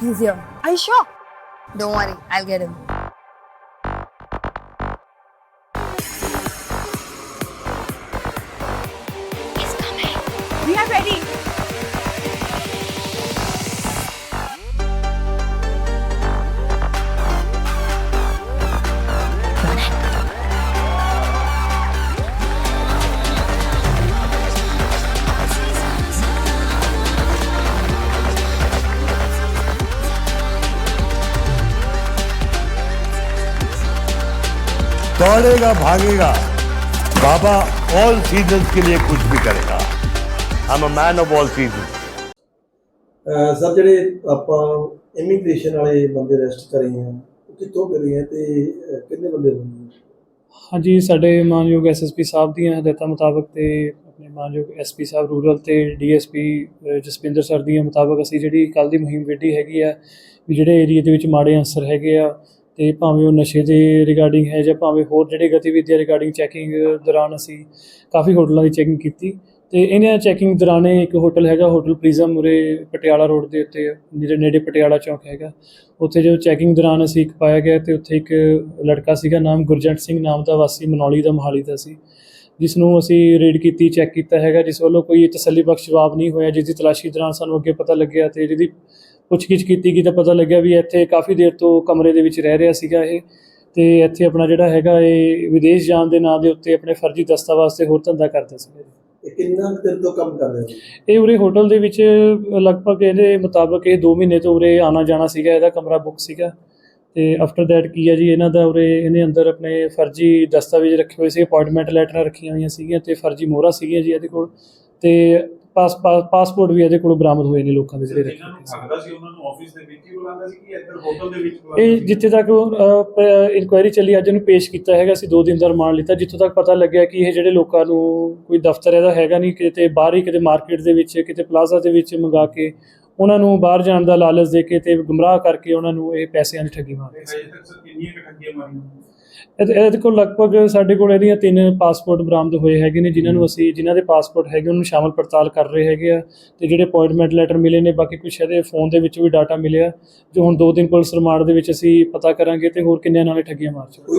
He's here. Are you sure? Don't worry, I'll get him. दौड़ेगा भागेगा बाबा all season के लिए कुछ भी करेगा I am a man of all season uh sir ਜਿਹੜੇ ਆਪਾਂ ਇਮੀਗ੍ਰੇਸ਼ਨ ਵਾਲੇ ਬੰਦੇ ਅਰੈਸਟ ਕਰੇ ਆ ਉਹ ਕਿੱਥੋਂ ਕਰੇ ਆ ਤੇ ਅਹ ਕਿੰਨੇ ਬੰਦੇ ਬਣੇ ਹਾਂਜੀ ਸਾਡੇ ਮਾਨਯੋਗ ਐਸਐਸਪੀ ਸਾਹਿਬ ਦੀਆਂ ਹਦਾਇਤਾਂ ਮੁਤਾਬਕ ਤੇ ਆਪਣੇ ਮਾਨਯੋਗ ਐਸਪੀ ਸਾਹਿਬ ਰੂਰਲ ਤੇ ਡੀਐਸਪੀ ਜਸਪਿੰਦਰ ਸਰ ਦੀਆਂ ਮੁਤਾਬਕ ਅਸੀਂ ਜਿਹੜੀ ਕੱਲ ਦੀ ਮੁਹਿੰਮ ਵਿੱਢੀ ਹੈਗੀ ਆ ਵੀ ਜਿਹੜੇ ਏਰੀਆ ਦੇ ਵਿੱਚ ਮਾੜੇ ਅਨਸਰ ਹੈਗੇ ਆ ਤੇ ਭਾਵੇਂ ਉਹ ਨਸ਼ੇ ਦੇ ਰਿਗਾਰਡਿੰਗ ਹੈ ਜਾਂ ਭਾਵੇਂ ਹੋਰ ਜਿਹੜੇ ਗਤੀਵਿਧੀਆਂ ਰਿਗਾਰਡਿੰਗ ਚੈਕਿੰਗ ਦੌਰਾਨ ਅਸੀਂ ਕਾਫੀ ਹੋਟਲਾਂ ਦੀ ਚੈਕਿੰਗ ਕੀਤੀ ਤੇ ਇਹਨਾਂ ਚੈਕਿੰਗ ਦੌਰਾਨ ਇੱਕ ਹੋਟਲ ਹੈਗਾ, ਹੋਟਲ ਪ੍ਰਿਜ਼ਮ ਉਰੇ ਪਟਿਆਲਾ ਰੋਡ ਦੇ ਉੱਤੇ ਜਿਹੜੇ ਨੇੜੇ ਪਟਿਆਲਾ ਚੌਕ ਹੈਗਾ। ਉੱਥੇ ਜਦੋਂ ਚੈਕਿੰਗ ਦੌਰਾਨ ਅਸੀਂ ਇੱਕ ਪਾਇਆ ਗਿਆ ਤੇ ਉੱਥੇ ਇੱਕ ਲੜਕਾ ਸੀਗਾ ਨਾਮ ਗੁਰਜੰਟ ਸਿੰਘ ਨਾਮ ਦਾ ਵਾਸੀ, ਮਨੌਲੀ ਦਾ ਮੋਹਾਲੀ ਦਾ ਸੀ। ਜਿਸ ਨੂੰ ਅਸੀਂ ਰੇਡ ਕੀਤੀ ਚੈੱਕ ਕੀਤਾ ਹੈਗਾ, ਜਿਸ ਵੱਲੋਂ ਕੋਈ ਤਸੱਲੀ ਬਖਸ਼ ਜਵਾਬ ਨਹੀਂ ਹੋਇਆ ਜਿਸ ਦੀ ਤਲਾਸ਼ੀ ਦੌਰਾਨ ਸਾਨੂੰ ਅੱਗੇ ਪਤਾ ਲੱਗਿਆ ਤੇ ਜਿਹਦੀ ਪੁੱਛਗਿੱਛ ਕੀਤੀ ਗਈ ਤਾਂ ਪਤਾ ਲੱਗਿਆ ਵੀ ਇੱਥੇ ਕਾਫੀ ਦੇਰ ਤੋਂ ਕਮਰੇ ਦੇ ਵਿੱਚ ਰਹਿ ਰਿਹਾ ਸੀਗਾ ਇਹ। ਤੇ ਇੱਥੇ ਆਪਣਾ ਜਿਹੜਾ ਹੈਗਾ ਇਹ ਵਿਦੇਸ਼ ਜਾਣ ਦੇ ਨਾਂ ਦੇ ਉੱਤੇ ਆਪਣੇ ਫਰਜ਼ੀ ਦਸਤਾਵੇਜ਼ ਵਾਸਤੇ ਹੋਰ ਧੰਦਾ ਕਰਦਾ ਸੀਗਾ। ਕਿੰਨਾ ਦਿਨ ਤੋਂ ਕੰਮ ਕਰ ਰਹੇ ਹੋ ਇਹ ਉਰੇ ਹੋਟਲ ਦੇ ਵਿੱਚ ਲਗਭਗ ਇਹਦੇ ਮੁਤਾਬਕ ਇਹ 2 ਮਹੀਨੇ ਤੋਂ ਉਰੇ ਆਣਾ ਜਾਣਾ ਸੀਗਾ ਇਹਦਾ ਕਮਰਾ ਬੁੱਕ ਸੀਗਾ। ਤੇ ਆਫਟਰ ਦੈਟ ਕੀ ਹੈ ਜੀ ਇਹਨਾਂ ਦਾ ਉਰੇ ਇਹਨੇ ਅੰਦਰ ਆਪਣੇ ਫਰਜ਼ੀ ਦਸਤਾਵੇਜ਼ ਰੱਖੇ ਹੋਏ ਸੀ ਅਪਾਇੰਟਮੈਂਟ ਲੈਟਰਾਂ ਰੱਖੀਆਂ ਹੋਈਆਂ ਸੀਗੀਆਂ ਤੇ ਫਰਜ਼ੀ ਮੋਹਰਾਂ ਸੀਗੀਆਂ ਜੀ ਇਹਦੇ ਕੋਲ। ਤੇ ਪਾਸ ਪਾਸਪੋਰਟ ਵੀ ਇਹਦੇ ਕੋਲ ਬਰਾਮਦ ਹੋਏ ਨੇ ਲੋਕਾਂ ਦੇ ਜਿਹੜੇ ਰੱਖੇ ਨੂੰ ਸੀ ਠੱਗਦਾ ਸੀ ਉਹਨਾਂ ਨੂੰ ਆਫਿਸ ਦੇ ਵਿੱਚ ਹੀ ਬੁਲਾਉਂਦਾ ਸੀ ਕਿ ਇੱਧਰ ਹੋਟਲ ਦੇ ਵਿੱਚ ਬੁਲਾਉਂਦਾ ਇਹ? ਜਿੱਥੇ ਤੱਕ ਇਨਕੁਆਇਰੀ ਚੱਲੀ ਅੱਜ ਇਹਨੂੰ ਪੇਸ਼ ਕੀਤਾ ਹੈਗਾ ਸੀ 2 ਦਿਨ ਦਾ ਰਿਮਾਂਡ ਲਿੱਤਾ ਜਿੱਥੋਂ ਤੱਕ ਪਤਾ ਲੱਗਿਆ ਕਿ ਇਹ ਜਿਹੜੇ ਲੋਕਾਂ ਨੂੰ ਕੋਈ ਦਫ਼ਤਰ ਇਹਦਾ ਹੈਗਾ ਨਹੀਂ ਕਿਤੇ ਬਾਹਰ ਹੀ ਕਿਤੇ ਮਾਰਕੀਟ ਦੇ ਵਿੱਚ ਕਿਤੇ ਪਲਾਜ਼ਾ ਦੇ ਵਿੱਚ ਮੰਗਾ ਕੇ ਉਹਨਾਂ ਨੂੰ ਬਾਹਰ ਜਾਣ ਦਾ ਲਾਲਚ ਦੇ ਕੇ ਤੇ ਗੁੰਮਰਾਹ ਕਰਕੇ ਉਹਨਾਂ ਨੂੰ ਇਹ ਪੈਸਿਆਂ ਦੀ ਠੱਗੀ ਮਾਰਦੇ ਸੀ ਇਹਦੇ ਕੋਲ ਲਗਭਗ ਸਾਡੇ ਕੋਲ ਇਹਦੀਆਂ ਤਿੰਨ ਪਾਸਪੋਰਟ ਬਰਾਮਦ ਹੋਏ ਹੈਗੇ ਨੇ ਜਿਨ੍ਹਾਂ ਨੂੰ ਅਸੀਂ ਜਿਨ੍ਹਾਂ ਦੇ ਪਾਸਪੋਰਟ ਹੈਗੇ ਉਹਨਾਂ ਨੂੰ ਸ਼ਾਮਲ ਪੜਤਾਲ ਕਰ ਰਹੇ ਹੈਗੇ ਆ ਤੇ ਜਿਹੜੇ ਅਪਾਇੰਟਮੈਂਟ ਲੈਟਰ ਮਿਲੇ ਨੇ ਬਾਕੀ ਕੁਝ ਇਹਦੇ ਫੋਨ ਦੇ ਵਿੱਚ ਵੀ ਡਾਟਾ ਮਿਲਿਆ ਜੋ ਹੁਣ ਦੋ ਦਿਨ ਪੁਲਿਸ ਰਿਮਾਂਡ ਦੇ ਵਿੱਚ ਅਸੀਂ ਪਤਾ ਕਰਾਂਗੇ ਤੇ ਹੋਰ ਕਿੰਨਿਆਂ ਨਾਲ ਠੱਗੀਆਂ ਮਾਰ ਚੁੱਕੇ